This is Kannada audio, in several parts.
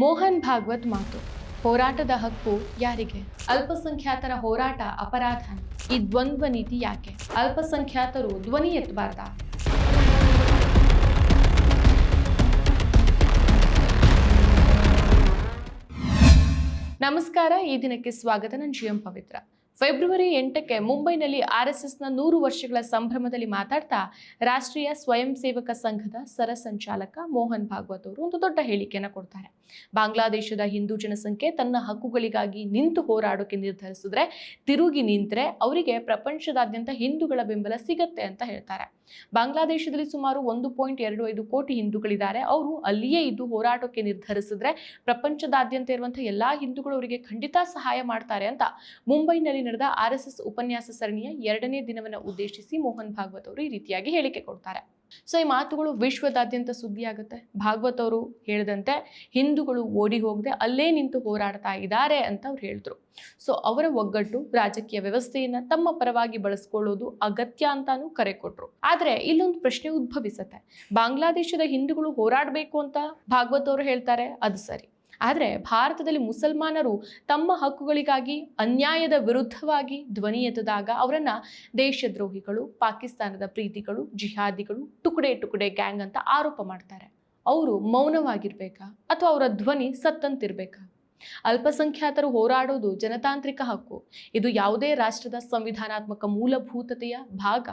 ಮೋಹನ್ ಭಾಗವತ್ ಮಾತು. ಹೋರಾಟದ ಹಕ್ಕು ಯಾರಿಗೆ? ಅಲ್ಪಸಂಖ್ಯಾತರ ಹೋರಾಟ ಅಪರಾಧ. ಈ ದ್ವಂದ್ವ ನೀತಿ ಯಾಕೆ? ಅಲ್ಪಸಂಖ್ಯಾತರು ಧ್ವನಿ ಎತ್ತಬಾರ್ದ? ನಮಸ್ಕಾರ, ಈ ದಿನಕ್ಕೆ ಸ್ವಾಗತ. ನಾನು ಜಿ ಎಂ ಪವಿತ್ರ. ಫೆಬ್ರವರಿ ಎಂಟಕ್ಕೆ ಮುಂಬೈನಲ್ಲಿ ಆರ್ ಎಸ್ ಎಸ್ನ ನೂರು ವರ್ಷಗಳ ಸಂಭ್ರಮದಲ್ಲಿ ಮಾತಾಡ್ತಾ ರಾಷ್ಟ್ರೀಯ ಸ್ವಯಂ ಸೇವಕ ಸಂಘದ ಸರ ಸಂಚಾಲಕ ಮೋಹನ್ ಭಾಗವತ್ ಅವರು ಒಂದು ದೊಡ್ಡ ಹೇಳಿಕೆಯನ್ನು ಕೊಡ್ತಾರೆ. ಬಾಂಗ್ಲಾದೇಶದ ಹಿಂದೂ ಜನಸಂಖ್ಯೆ ತನ್ನ ಹಕ್ಕುಗಳಿಗಾಗಿ ನಿಂತು ಹೋರಾಡೋಕೆ ನಿರ್ಧರಿಸಿದ್ರೆ ತಿರುಗಿ ನಿಂತರೆ ಅವರಿಗೆ ಪ್ರಪಂಚದಾದ್ಯಂತ ಹಿಂದೂಗಳ ಬೆಂಬಲ ಸಿಗತ್ತೆ ಅಂತ ಹೇಳ್ತಾರೆ. ಬಾಂಗ್ಲಾದೇಶದಲ್ಲಿ ಸುಮಾರು ಒಂದು ಪಾಯಿಂಟ್ ಎರಡು ಐದು ಕೋಟಿ ಹಿಂದೂಗಳಿದ್ದಾರೆ. ಅವರು ಅಲ್ಲಿಯೇ ಇದ್ದು ಹೋರಾಟಕ್ಕೆ ನಿರ್ಧರಿಸಿದ್ರೆ ಪ್ರಪಂಚದಾದ್ಯಂತ ಇರುವಂತಹ ಎಲ್ಲಾ ಹಿಂದೂಗಳು ಅವರಿಗೆ ಖಂಡಿತ ಸಹಾಯ ಮಾಡ್ತಾರೆ ಅಂತ ಮುಂಬೈನಲ್ಲಿ ನಡೆದ ಆರ್ ಉಪನ್ಯಾಸ ಸರಣಿಯ ಎರಡನೇ ದಿನವನ್ನು ಉದ್ದೇಶಿಸಿ ಮೋಹನ್ ಭಾಗವತ್ ಅವರು ಈ ರೀತಿಯಾಗಿ ಹೇಳಿಕೆ ಕೊಡ್ತಾರೆ. ಸೊ ಈ ಮಾತುಗಳು ವಿಶ್ವದಾದ್ಯಂತ ಸುದ್ದಿ ಆಗುತ್ತೆ ಭಾಗವತ್ ಅವರು ಹೇಳಿದಂತೆ ಹಿಂದೂಗಳು ಓಡಿ ಹೋಗದೆ ಅಲ್ಲೇ ನಿಂತು ಹೋರಾಡ್ತಾ ಇದ್ದಾರೆ ಅಂತ ಅವ್ರು ಹೇಳಿದ್ರು. ಸೊ ಅವರ ಒಗ್ಗಟ್ಟು ರಾಜಕೀಯ ವ್ಯವಸ್ಥೆಯನ್ನ ತಮ್ಮ ಪರವಾಗಿ ಬಳಸ್ಕೊಳ್ಳೋದು ಅಗತ್ಯ ಅಂತಾನು ಕರೆ ಕೊಟ್ರು. ಆದ್ರೆ ಇಲ್ಲೊಂದು ಪ್ರಶ್ನೆ ಉದ್ಭವಿಸತ್ತೆ. ಬಾಂಗ್ಲಾದೇಶದ ಹಿಂದೂಗಳು ಹೋರಾಡಬೇಕು ಅಂತ ಭಾಗವತ್ ಅವರು ಹೇಳ್ತಾರೆ, ಅದು ಸರಿ. ಆದರೆ ಭಾರತದಲ್ಲಿ ಮುಸಲ್ಮಾನರು ತಮ್ಮ ಹಕ್ಕುಗಳಿಗಾಗಿ, ಅನ್ಯಾಯದ ವಿರುದ್ಧವಾಗಿ ಧ್ವನಿ ಎತ್ತದಾಗ ಅವರನ್ನು ದೇಶದ್ರೋಹಿಗಳು, ಪಾಕಿಸ್ತಾನದ ಪ್ರೀತಿಗಳು, ಜಿಹಾದಿಗಳು, ಟುಕಡೆ ಟುಕಡೆ ಗ್ಯಾಂಗ್ ಅಂತ ಆರೋಪ ಮಾಡ್ತಾರೆ. ಅವರು ಮೌನವಾಗಿರ್ಬೇಕಾ ಅಥವಾ ಅವರ ಧ್ವನಿ ಸತ್ತಂತಿರ್ಬೇಕಾ? ಅಲ್ಪಸಂಖ್ಯಾತರು ಹೋರಾಡೋದು ಜನತಾಂತ್ರಿಕ ಹಕ್ಕು. ಇದು ಯಾವುದೇ ರಾಷ್ಟ್ರದ ಸಂವಿಧಾನಾತ್ಮಕ ಮೂಲಭೂತತೆಯ ಭಾಗ.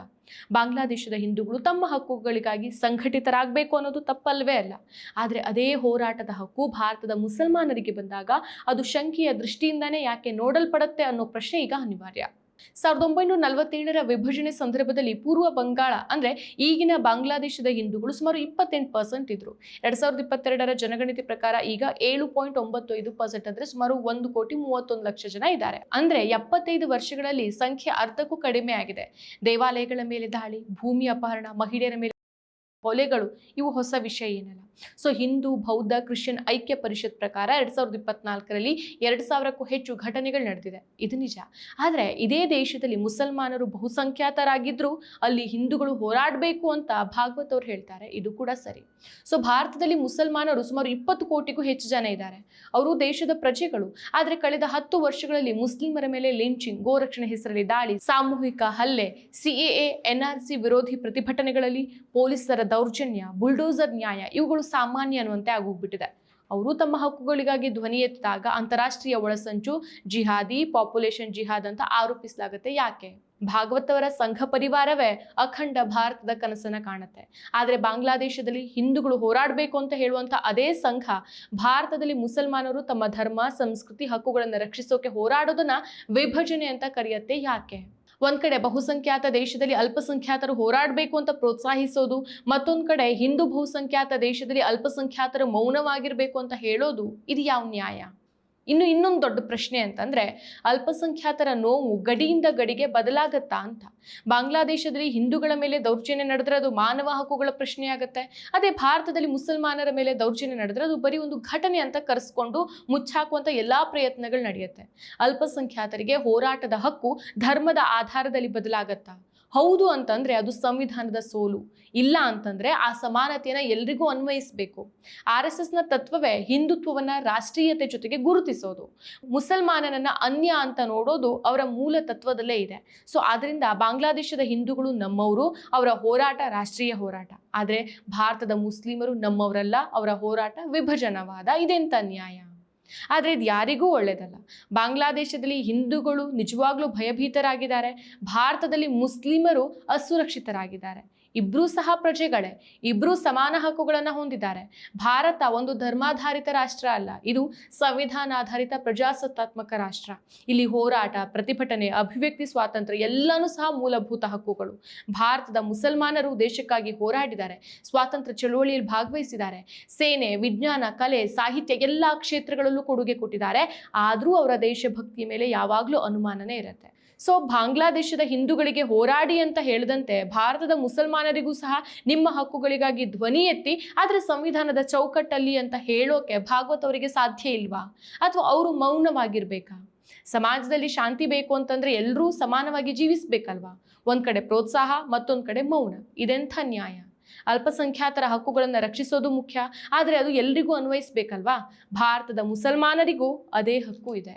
ಬಾಂಗ್ಲಾದೇಶದ ಹಿಂದೂಗಳು ತಮ್ಮ ಹಕ್ಕುಗಳಿಗಾಗಿ ಸಂಘಟಿತರಾಗಬೇಕು ಅನ್ನೋದು ತಪ್ಪಲ್ವೇ ಅಲ್ಲ. ಆದರೆ ಅದೇ ಹೋರಾಟದ ಹಕ್ಕು ಭಾರತದ ಮುಸಲ್ಮಾನರಿಗೆ ಬಂದಾಗ ಅದು ಶಂಕೆಯ ದೃಷ್ಟಿಯಿಂದಾನೇ ಯಾಕೆ ನೋಡಲ್ಪಡುತ್ತೆ ಅನ್ನೋ ಪ್ರಶ್ನೆ ಈಗ ಅನಿವಾರ್ಯ. ಸಾವಿರದ ಒಂಬೈನೂರ ನಲವತ್ತೇಳರ ವಿಭಜನೆ ಸಂದರ್ಭದಲ್ಲಿ ಪೂರ್ವ ಬಂಗಾಳ, ಅಂದ್ರೆ ಈಗಿನ ಬಾಂಗ್ಲಾದೇಶದ ಹಿಂದೂಗಳು ಸುಮಾರು ಇಪ್ಪತ್ತೆಂಟು ಪರ್ಸೆಂಟ್ ಇದ್ರು. ಎರಡ್ ಸಾವಿರದ ಇಪ್ಪತ್ತೆರಡರ ಜನಗಣತಿ ಪ್ರಕಾರ ಈಗ ಏಳು ಪಾಯಿಂಟ್ ಒಂಬತ್ತು ಐದು ಪರ್ಸೆಂಟ್ ಅಂದ್ರೆ ಸುಮಾರು ಒಂದು ಕೋಟಿ ಮೂವತ್ತೊಂದು ಲಕ್ಷ ಜನ ಇದ್ದಾರೆ. ಅಂದ್ರೆ ಎಪ್ಪತ್ತೈದು ವರ್ಷಗಳಲ್ಲಿ ಸಂಖ್ಯೆ ಅರ್ಧಕ್ಕೂ ಕಡಿಮೆ ಆಗಿದೆ. ದೇವಾಲಯಗಳ ಮೇಲೆ ದಾಳಿ, ಭೂಮಿ ಅಪಹರಣ, ಮಹಿಳೆಯರ ಮೇಲೆ ಕೊಲೆಗಳು, ಇವು ಹೊಸ ವಿಷಯ ಏನಲ್ಲ. ಸೊ ಹಿಂದೂ, ಬೌದ್ಧ, ಕ್ರಿಶ್ಚಿಯನ್ ಐಕ್ಯ ಪರಿಷತ್ ಪ್ರಕಾರ ಎರಡ್ ಸಾವಿರದ ಇಪ್ಪತ್ನಾಲ್ಕರಲ್ಲಿ ಎರಡು ಸಾವಿರಕ್ಕೂ ಹೆಚ್ಚು ಘಟನೆಗಳು ನಡೆದಿದೆ. ಇದು ನಿಜ. ಆದರೆ ಇದೇ ದೇಶದಲ್ಲಿ ಮುಸಲ್ಮಾನರು ಬಹುಸಂಖ್ಯಾತರಾಗಿದ್ದರೂ ಅಲ್ಲಿ ಹಿಂದೂಗಳು ಹೋರಾಡಬೇಕು ಅಂತ ಭಾಗವತ್ ಅವರು ಹೇಳ್ತಾರೆ. ಇದು ಕೂಡ ಸರಿ. ಸೊ ಭಾರತದಲ್ಲಿ ಮುಸಲ್ಮಾನರು ಸುಮಾರು ಇಪ್ಪತ್ತು ಕೋಟಿಗೂ ಹೆಚ್ಚು ಜನ ಇದ್ದಾರೆ. ಅವರು ದೇಶದ ಪ್ರಜೆಗಳು. ಆದರೆ ಕಳೆದ ಹತ್ತು ವರ್ಷಗಳಲ್ಲಿ ಮುಸ್ಲಿಮರ ಮೇಲೆ ಲಿಂಚಿಂಗ್, ಗೋರಕ್ಷಣೆ ಹೆಸರಲ್ಲಿ ದಾಳಿ, ಸಾಮೂಹಿಕ ಹಲ್ಲೆ ಸಿಎಎ ಎನ್ಆರ್ಸಿ ವಿರೋಧಿ ಪ್ರತಿಭಟನೆಗಳಲ್ಲಿ ಪೊಲೀಸರ ದೌರ್ಜನ್ಯ, ಬುಲ್ಡೋಸರ್ ನ್ಯಾಯ ಇವುಗಳು ಸಾಮಾನ್ಯ ಅನ್ನುವಂತೆ ಆಗೋಗ್ಬಿಟ್ಟಿದೆ. ಅವರು ತಮ್ಮ ಹಕ್ಕುಗಳಿಗಾಗಿ ಧ್ವನಿ ಎತ್ತಿದಾಗ ಅಂತಾರಾಷ್ಟ್ರೀಯ ಒಳಸಂಚು, ಜಿಹಾದಿ, ಪಾಪ್ಯುಲೇಷನ್ ಜಿಹಾದ್ ಅಂತ ಆರೋಪಿಸಲಾಗುತ್ತೆ. ಯಾಕೆ? ಭಾಗವತವರ ಸಂಘ ಪರಿವಾರವೇ ಅಖಂಡ ಭಾರತದ ಕನಸನ್ನು ಕಾಣುತ್ತೆ. ಆದರೆ ಬಾಂಗ್ಲಾದೇಶದಲ್ಲಿ ಹಿಂದೂಗಳು ಹೋರಾಡಬೇಕು ಅಂತ ಹೇಳುವಂತ ಅದೇ ಸಂಘ ಭಾರತದಲ್ಲಿ ಮುಸಲ್ಮಾನರು ತಮ್ಮ ಧರ್ಮ, ಸಂಸ್ಕೃತಿ, ಹಕ್ಕುಗಳನ್ನು ರಕ್ಷಿಸೋಕೆ ಹೋರಾಡೋದನ್ನ ವಿಭಜನೆ ಅಂತ ಕರೆಯುತ್ತೆ. ಯಾಕೆ? ಒಂದ್ ಕಡೆ ಬಹುಸಂಖ್ಯಾತ ದೇಶದಲ್ಲಿ ಅಲ್ಪಸಂಖ್ಯಾತರು ಹೋರಾಡಬೇಕು ಅಂತ ಪ್ರೋತ್ಸಾಹಿಸೋದು, ಮತ್ತೊಂದ್ ಕಡೆ ಹಿಂದೂ ಬಹುಸಂಖ್ಯಾತ ದೇಶದಲ್ಲಿ ಅಲ್ಪಸಂಖ್ಯಾತರು ಮೌನವಾಗಿರ್ಬೇಕು ಅಂತ ಹೇಳೋದು ಇದು ಯಾವ ನ್ಯಾಯ? ಇನ್ನು ಇನ್ನೊಂದು ದೊಡ್ಡ ಪ್ರಶ್ನೆ ಅಂತಂದರೆ ಅಲ್ಪಸಂಖ್ಯಾತರ ನೋವು ಗಡಿಯಿಂದ ಗಡಿಗೆ ಬದಲಾಗತ್ತಾ ಅಂತ. ಬಾಂಗ್ಲಾದೇಶದಲ್ಲಿ ಹಿಂದೂಗಳ ಮೇಲೆ ದೌರ್ಜನ್ಯ ನಡೆದ್ರೆ ಅದು ಮಾನವ ಹಕ್ಕುಗಳ ಪ್ರಶ್ನೆ ಆಗುತ್ತೆ ಅದೇ ಭಾರತದಲ್ಲಿ ಮುಸಲ್ಮಾನರ ಮೇಲೆ ದೌರ್ಜನ್ಯ ನಡೆದ್ರೆ ಅದು ಬರೀ ಒಂದು ಘಟನೆ ಅಂತ ಕರೆಸ್ಕೊಂಡು ಮುಚ್ಚಾಕುವಂಥ ಎಲ್ಲ ಪ್ರಯತ್ನಗಳು ನಡೆಯುತ್ತೆ. ಅಲ್ಪಸಂಖ್ಯಾತರಿಗೆ ಹೋರಾಟದ ಹಕ್ಕು ಧರ್ಮದ ಆಧಾರದಲ್ಲಿ ಬದಲಾಗತ್ತಾ? ಹೌದು ಅಂತಂದರೆ ಅದು ಸಂವಿಧಾನದ ಸೋಲು. ಇಲ್ಲ ಅಂತಂದರೆ ಆ ಸಮಾನತೆಯನ್ನು ಎಲ್ರಿಗೂ ಅನ್ವಯಿಸಬೇಕು. ಆರ್ ಎಸ್ ಎಸ್ನ ತತ್ವವೇ ಹಿಂದುತ್ವವನ್ನು ರಾಷ್ಟ್ರೀಯತೆ ಜೊತೆಗೆ ಗುರುತಿಸೋದು. ಮುಸಲ್ಮಾನನನ್ನು ಅನ್ಯ ಅಂತ ನೋಡೋದು ಅವರ ಮೂಲ ತತ್ವದಲ್ಲೇ ಇದೆ. ಸೊ ಆದ್ದರಿಂದ ಬಾಂಗ್ಲಾದೇಶದ ಹಿಂದೂಗಳು ನಮ್ಮವರು, ಅವರ ಹೋರಾಟ ರಾಷ್ಟ್ರೀಯ ಹೋರಾಟ. ಆದರೆ ಭಾರತದ ಮುಸ್ಲಿಮರು ನಮ್ಮವರಲ್ಲ, ಅವರ ಹೋರಾಟ ವಿಭಜನವಾದ ಇದೆಂಥ ನ್ಯಾಯ? ಆದರೆ ಇದು ಯಾರಿಗೂ ಒಳ್ಳೆಯದಲ್ಲ ಬಾಂಗ್ಲಾದೇಶದಲ್ಲಿ ಹಿಂದೂಗಳು ನಿಜವಾಗ್ಲೂ ಭಯಭೀತರಾಗಿದ್ದಾರೆ. ಭಾರತದಲ್ಲಿ ಮುಸ್ಲಿಮರು ಅಸುರಕ್ಷಿತರಾಗಿದ್ದಾರೆ. ಇಬ್ರೂ ಸಹ ಪ್ರಜೆಗಳೇ ಇಬ್ಬರೂ ಸಮಾನ ಹಕ್ಕುಗಳನ್ನು ಹೊಂದಿದ್ದಾರೆ. ಭಾರತ ಒಂದು ಧರ್ಮಾಧಾರಿತ ರಾಷ್ಟ್ರ ಅಲ್ಲ, ಇದು ಸಂವಿಧಾನಾಧಾರಿತ ಪ್ರಜಾಸತ್ತಾತ್ಮಕ ರಾಷ್ಟ್ರ. ಇಲ್ಲಿ ಹೋರಾಟ, ಪ್ರತಿಭಟನೆ, ಅಭಿವ್ಯಕ್ತಿ, ಸ್ವಾತಂತ್ರ್ಯ ಎಲ್ಲನೂ ಸಹ ಮೂಲಭೂತ ಹಕ್ಕುಗಳು. ಭಾರತದ ಮುಸಲ್ಮಾನರು ದೇಶಕ್ಕಾಗಿ ಹೋರಾಡಿದ್ದಾರೆ, ಸ್ವಾತಂತ್ರ್ಯ ಚಳುವಳಿಯಲ್ಲಿ ಭಾಗವಹಿಸಿದ್ದಾರೆ. ಸೇನೆ, ವಿಜ್ಞಾನ, ಕಲೆ, ಸಾಹಿತ್ಯ ಎಲ್ಲ ಕ್ಷೇತ್ರಗಳಲ್ಲೂ ಕೊಡುಗೆ ಕೊಟ್ಟಿದ್ದಾರೆ. ಆದರೂ ಅವರ ದೇಶಭಕ್ತಿಯ ಮೇಲೆ ಯಾವಾಗಲೂ ಅನುಮಾನನೇ ಇರುತ್ತೆ. ಸೊ ಬಾಂಗ್ಲಾದೇಶದ ಹಿಂದೂಗಳಿಗೆ ಹೋರಾಡಿ ಅಂತ ಹೇಳಿದಂತೆ ಭಾರತದ ಮುಸಲ್ಮಾನರಿಗೂ ಸಹ ನಿಮ್ಮ ಹಕ್ಕುಗಳಿಗಾಗಿ ಧ್ವನಿ ಎತ್ತಿ, ಆದರೆ ಸಂವಿಧಾನದ ಚೌಕಟ್ಟಲ್ಲಿ ಅಂತ ಹೇಳೋಕೆ ಭಾಗವತ್ ಅವರಿಗೆ ಸಾಧ್ಯ ಇಲ್ವಾ? ಅಥವಾ ಅವರು ಮೌನವಾಗಿರ್ಬೇಕಾ? ಸಮಾಜದಲ್ಲಿ ಶಾಂತಿ ಬೇಕು ಅಂತಂದ್ರೆ ಎಲ್ಲರೂ ಸಮಾನವಾಗಿ ಜೀವಿಸ್ಬೇಕಲ್ವಾ? ಒಂದ್ ಕಡೆ ಪ್ರೋತ್ಸಾಹ, ಮತ್ತೊಂದ್ ಕಡೆ ಮೌನ. ಇದೆಂಥ ನ್ಯಾಯ? ಅಲ್ಪಸಂಖ್ಯಾತರ ಹಕ್ಕುಗಳನ್ನು ರಕ್ಷಿಸೋದು ಮುಖ್ಯ, ಆದರೆ ಅದು ಎಲ್ರಿಗೂ ಅನ್ವಯಿಸ್ಬೇಕಲ್ವಾ? ಭಾರತದ ಮುಸಲ್ಮಾನರಿಗೂ ಅದೇ ಹಕ್ಕು ಇದೆ.